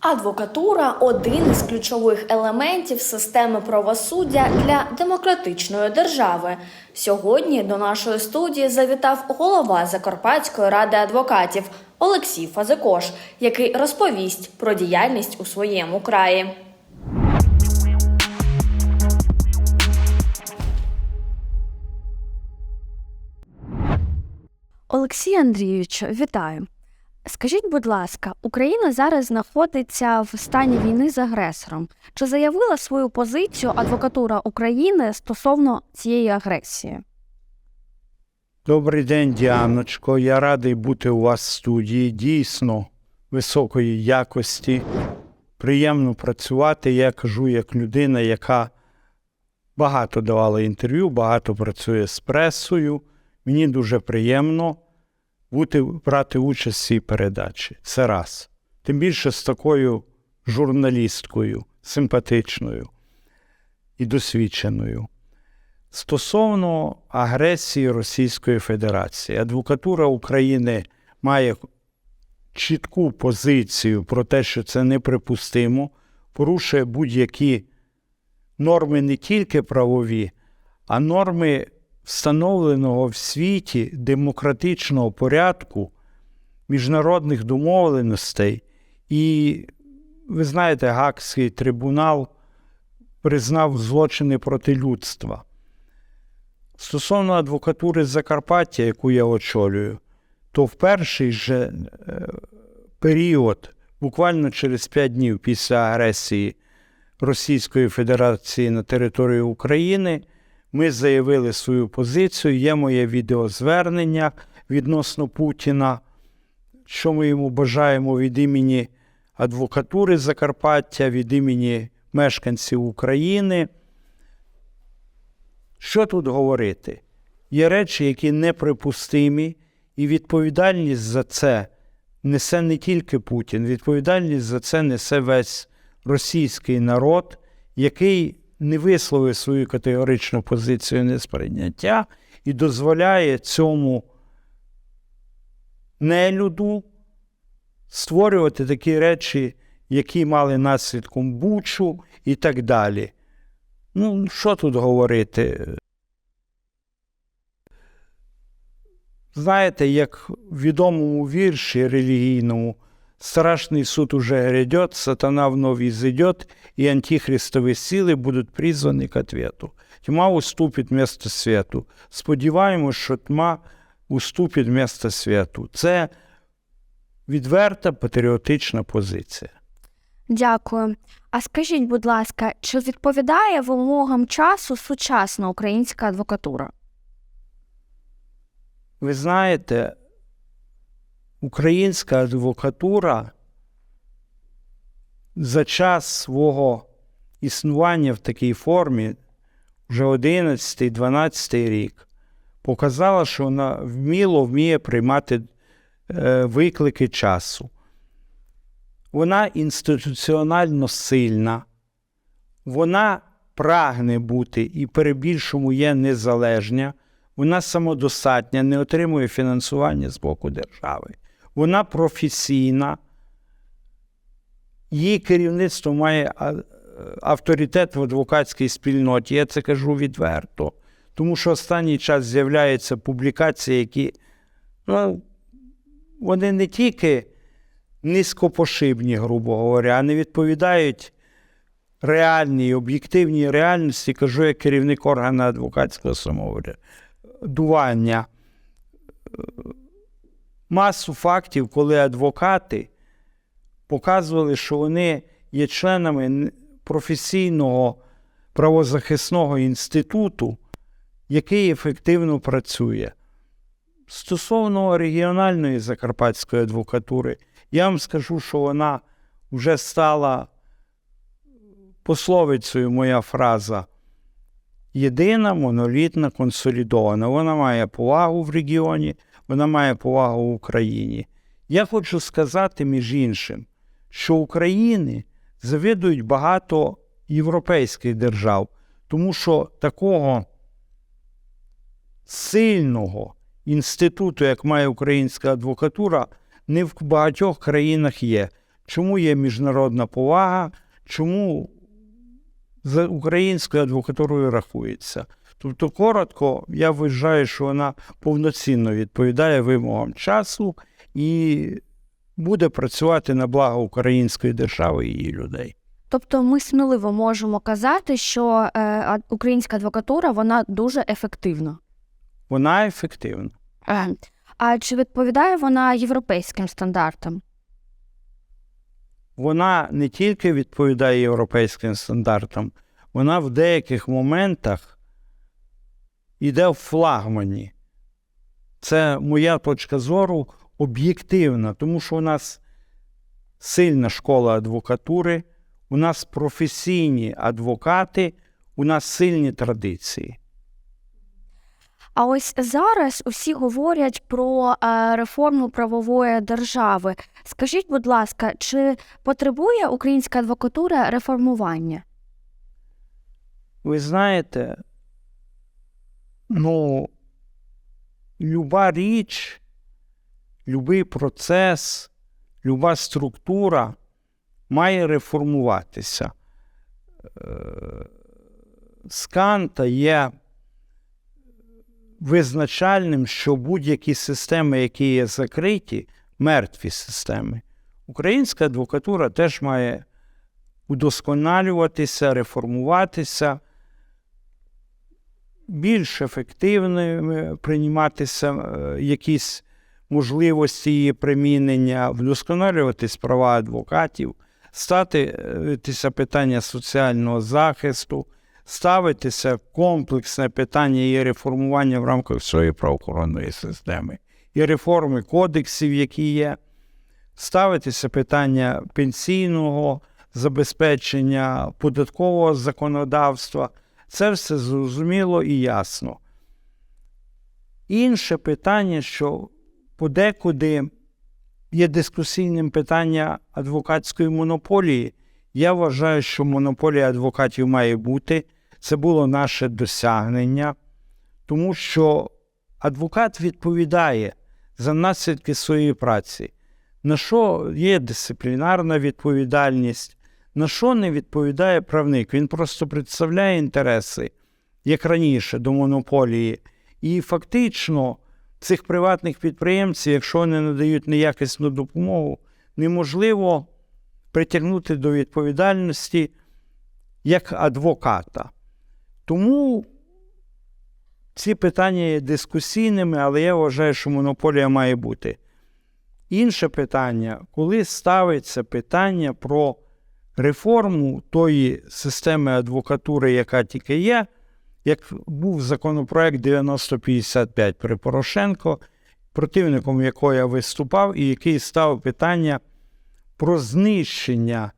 Адвокатура один із ключових елементів системи правосуддя для демократичної держави. Сьогодні до нашої студії завітав голова Закарпатської ради адвокатів Олексій Фазикош, який розповість про діяльність у своєму краї. Олексій Андрійович, вітаю. Скажіть, будь ласка, Україна зараз знаходиться в стані війни з агресором. Чи заявила свою позицію адвокатура України стосовно цієї агресії? Добрий день, Діаночко. Я радий бути у вас в студії. Дійсно високої якості. Приємно працювати. Я кажу як людина, яка багато давала інтерв'ю, багато працює з пресою. Мені дуже приємно бути, брати участь в цій передачі. Це раз. Тим більше з такою журналісткою, симпатичною і досвідченою. Стосовно агресії Російської Федерації, адвокатура України має чітку позицію про те, що це неприпустимо, порушує будь-які норми не тільки правові, а норми встановленого в світі демократичного порядку, міжнародних домовленостей. І ви знаєте, Гаагський трибунал признав злочини проти людства. Стосовно адвокатури Закарпаття, яку я очолюю, то в перший же е, період, буквально через 5 днів після агресії Російської Федерації на територію України, ми заявили свою позицію. Є моє відеозвернення відносно Путіна, що ми йому бажаємо від імені адвокатури Закарпаття, від імені мешканців України. Що тут говорити? Є речі, які неприпустимі, і відповідальність за це несе не тільки Путін, відповідальність за це несе весь російський народ, який не висловив свою категоричну позицію несприйняття і дозволяє цьому нелюду створювати такі речі, які мали наслідком Бучу і так далі. Ну, що тут говорити? Знаєте, як в відомому вірші релігійному страшний суд уже грядет, сатана вновь изойдет, и антихристові сили будуть призвані к ответу. Тьма уступить место світу. Сподіваємось, що тьма уступить место світу. Це відверта патріотична позиція. Дякую. А скажіть, будь ласка, чи відповідає вимогам часу сучасна українська адвокатура? Ви знаєте, українська адвокатура за час свого існування в такій формі, вже 11-12 рік, показала, що вона вміло вміє приймати е, виклики часу. Вона інституціонально сильна, вона прагне бути і перебільшому є незалежня, вона самодостатня, не отримує фінансування з боку держави. Вона професійна, її керівництво має авторитет в адвокатській спільноті. Я це кажу відверто. Тому що останній час з'являються публікації, які ну, вони не тільки низькопошибні, грубо говоря, а не відповідають реальній, об'єктивній реальності, кажу як керівник органу адвокатського самоврядування. Масу фактів, коли адвокати показували, що вони є членами професійного правозахисного інституту, який ефективно працює. Стосовно регіональної закарпатської адвокатури, я вам скажу, що вона вже стала пословицею моя фраза. Єдина, монолітна, консолідована. Вона має повагу в регіоні, вона має повагу в Україні. Я хочу сказати, між іншим, що України завидують багато європейських держав, тому що такого сильного інституту, як має українська адвокатура, не в багатьох країнах є. чому є міжнародна повага, чому за українською адвокатурою рахується. Тобто, коротко, я вважаю, що вона повноцінно відповідає вимогам часу і буде працювати на благо української держави і її людей. Тобто ми сміливо можемо казати, що е, українська адвокатура вона дуже ефективна. Вона ефективна. Е, А чи відповідає вона європейським стандартам? Вона не тільки відповідає європейським стандартам, вона в деяких моментах йде в флагмані. Це моя точка зору об'єктивна, тому що у нас сильна школа адвокатури, у нас професійні адвокати, у нас сильні традиції. А ось зараз усі говорять про е, реформу правової держави. Скажіть, будь ласка, чи потребує українська адвокатура реформування? Ви знаєте, ну, люба річ, любий процес, люба структура має реформуватися. Е, З є визначальним, що будь-які системи, які є закриті, мертві системи. Українська адвокатура теж має удосконалюватися, реформуватися, більш ефективними прийматися е, якісь можливості її примінення, вдосконалюватись права адвокатів, ставитися питання соціального захисту, ставитися комплексне питання її реформування в рамках своєї правоохоронної системи, і реформи кодексів, які є, ставитися питання пенсійного забезпечення податкового законодавства. Це все зрозуміло і ясно. Інше питання, що подекуди є дискусійним питання адвокатської монополії. Я вважаю, що монополія адвокатів має бути. Це було наше досягнення, тому що адвокат відповідає за наслідки своєї праці, на що є дисциплінарна відповідальність, на що не відповідає правник. Він просто представляє інтереси, як раніше, до монополії. І фактично цих приватних підприємців, якщо вони надають неякісну допомогу, неможливо притягнути до відповідальності як адвоката. Тому ці питання є дискусійними, але я вважаю, що монополія має бути. Інше питання, коли ставиться питання про реформу тої системи адвокатури, яка тільки є, як був законопроект 9055 при Порошенко, противником якого я виступав, і який ставив питання про знищення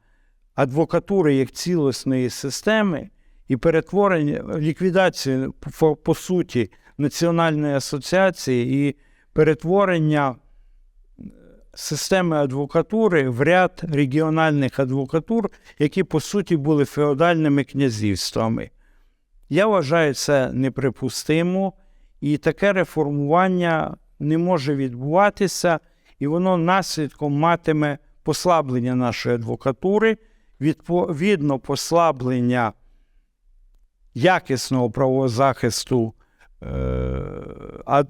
адвокатури як цілісної системи і перетворення, ліквідацію, по, по суті, Національної асоціації і перетворення системи адвокатури в ряд регіональних адвокатур, які по суті були феодальними князівствами. Я вважаю це неприпустимо, і таке реформування не може відбуватися, і воно наслідком матиме послаблення нашої адвокатури, відповідно послаблення якісного правового захисту е,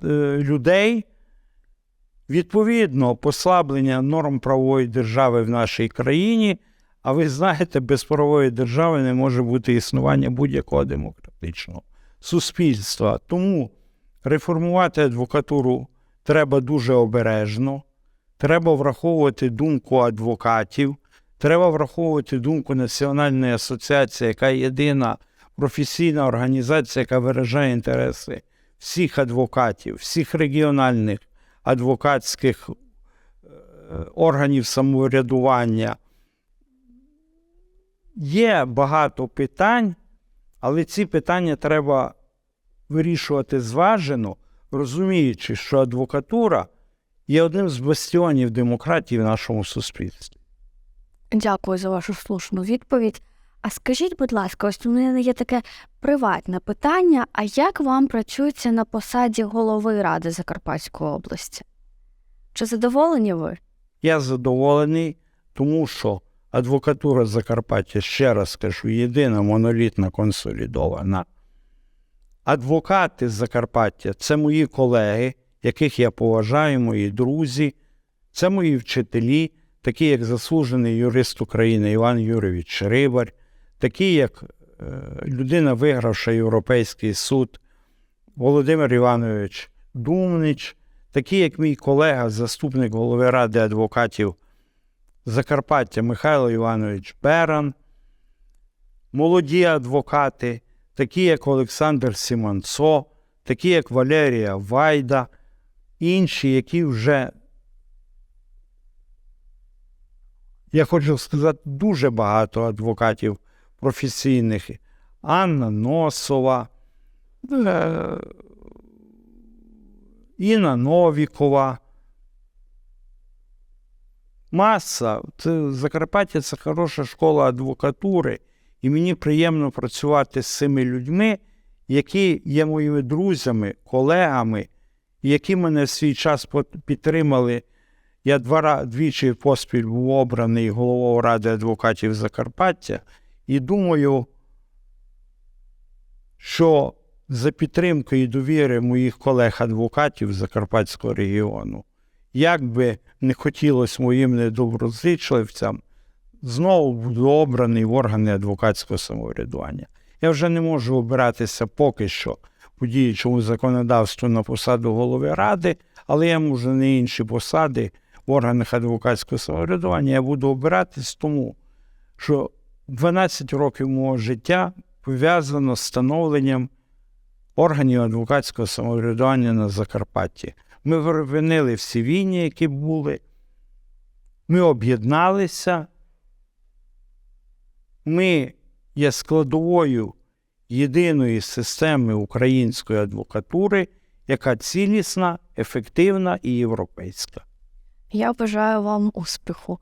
е, людей, відповідно послаблення норм правової держави в нашій країні. А ви знаєте, без правової держави не може бути існування будь-якого демократичного суспільства. Тому реформувати адвокатуру треба дуже обережно, треба враховувати думку адвокатів, треба враховувати думку Національної асоціації, яка єдина професійна організація, яка виражає інтереси всіх адвокатів, всіх регіональних адвокатських е, органів самоврядування. Є багато питань, але ці питання треба вирішувати зважено, розуміючи, що адвокатура є одним з бастіонів демократії в нашому суспільстві. Дякую за вашу слушну відповідь. А скажіть, будь ласка, ось у мене є таке приватне питання: а як вам працюється на посаді голови Ради Закарпатської області? Чи задоволені ви? Я задоволений, Тому що адвокатура Закарпаття, ще раз кажу, єдина монолітна консолідована. Адвокати Закарпаття це мої колеги, яких я поважаю, мої друзі, це мої вчителі, такі як заслужений юрист України Іван Юрійович Рибар, такі як е, людина, вигравша Європейський суд Володимир Іванович Думнич, такі як мій колега, заступник голови Ради адвокатів Закарпаття Михайло Іванович Беран, молоді адвокати, такі як Олександр Сімонцо, такі як Валерія Вайда, інші, які вже, я хочу сказати, дуже багато адвокатів професійних. Анна Носова, е, Інна Новікова. Маса. Це Закарпаття це хороша школа адвокатури, і мені приємно працювати з цими людьми, які є моїми друзями, колегами, які мене в свій час підтримали. Я два, двічі поспіль був обраний головою Ради адвокатів Закарпаття, і думаю, що за підтримкою і довіри моїх колег-адвокатів Закарпатського регіону, як би не хотілося моїм недоброзичливцям, знову буду обраний в органи адвокатського самоврядування. Я вже не можу обиратися поки що по діючому законодавству на посаду голови ради, але я можу на інші посади в органах адвокатського самоврядування. Я буду обиратись тому, що 12 років мого життя пов'язано з становленням органів адвокатського самоврядування на Закарпатті. Ми припинили всі війни, які були. Ми об'єдналися. Ми є складовою єдиної системи української адвокатури, яка цілісна, ефективна і європейська. Я бажаю вам успіху.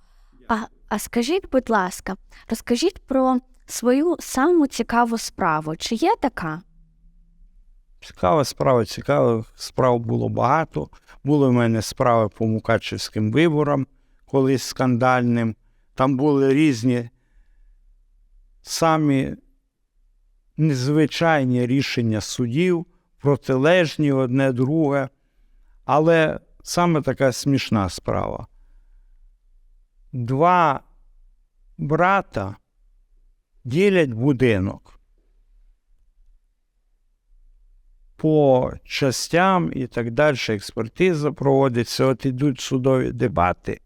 А, а скажіть, будь ласка, розкажіть про свою саму цікаву справу. Чи є така? Цікава справа, цікавих справ було багато. Були в мене справи по Мукачевським виборам, колись скандальним. Там були різні самі незвичайні рішення судів, протилежні одне друге. Але саме така смішна справа. Два брата ділять будинок. по частям і так далі, експертиза проводиться, от ідуть судові дебати.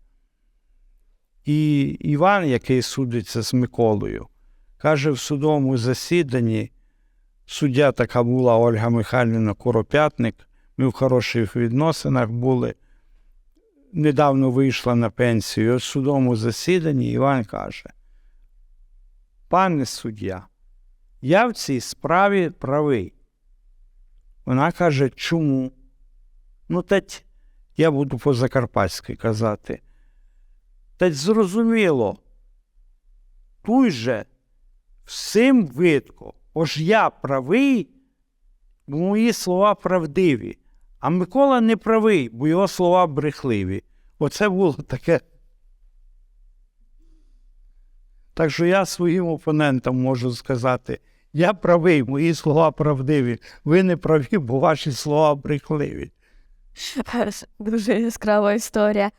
І Іван, який судиться з Миколою, каже в судовому засіданні, суддя така була Ольга Михайлівна Коропятник, ми в хороших відносинах були, недавно вийшла на пенсію. В судовому засіданні Іван каже: Пане суддя, я в цій справі правий. Вона каже, чому? Ну, тать, я буду по-закарпатськи казати. Тать зрозуміло, туй же всім видко, ож я правий, мої слова правдиві, а Микола не правий, бо його слова брехливі. Оце було таке. Так що я своїм опонентам можу сказати, я правий, мої слова правдиві. Ви не праві, бо ваші слова брехливі. Дуже яскрава історія.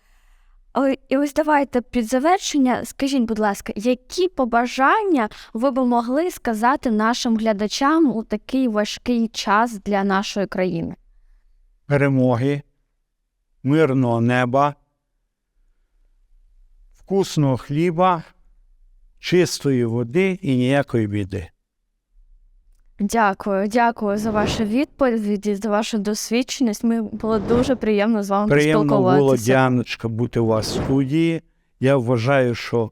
Ой, і ось давайте під завершення, скажіть, будь ласка, які побажання ви би могли сказати нашим глядачам у такий важкий час для нашої країни? Перемоги, мирного неба, вкусного хліба, чистої води і ніякої біди. Дякую, дякую за вашу відповідь, і за вашу досвідченість. Ми було дуже приємно з вами Приємно було. Діаночка, бути у вас в студії. Я вважаю, що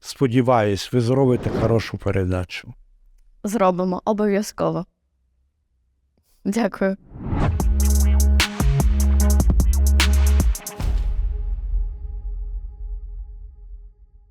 сподіваюсь, ви зробите хорошу передачу. Зробимо обов'язково. Дякую.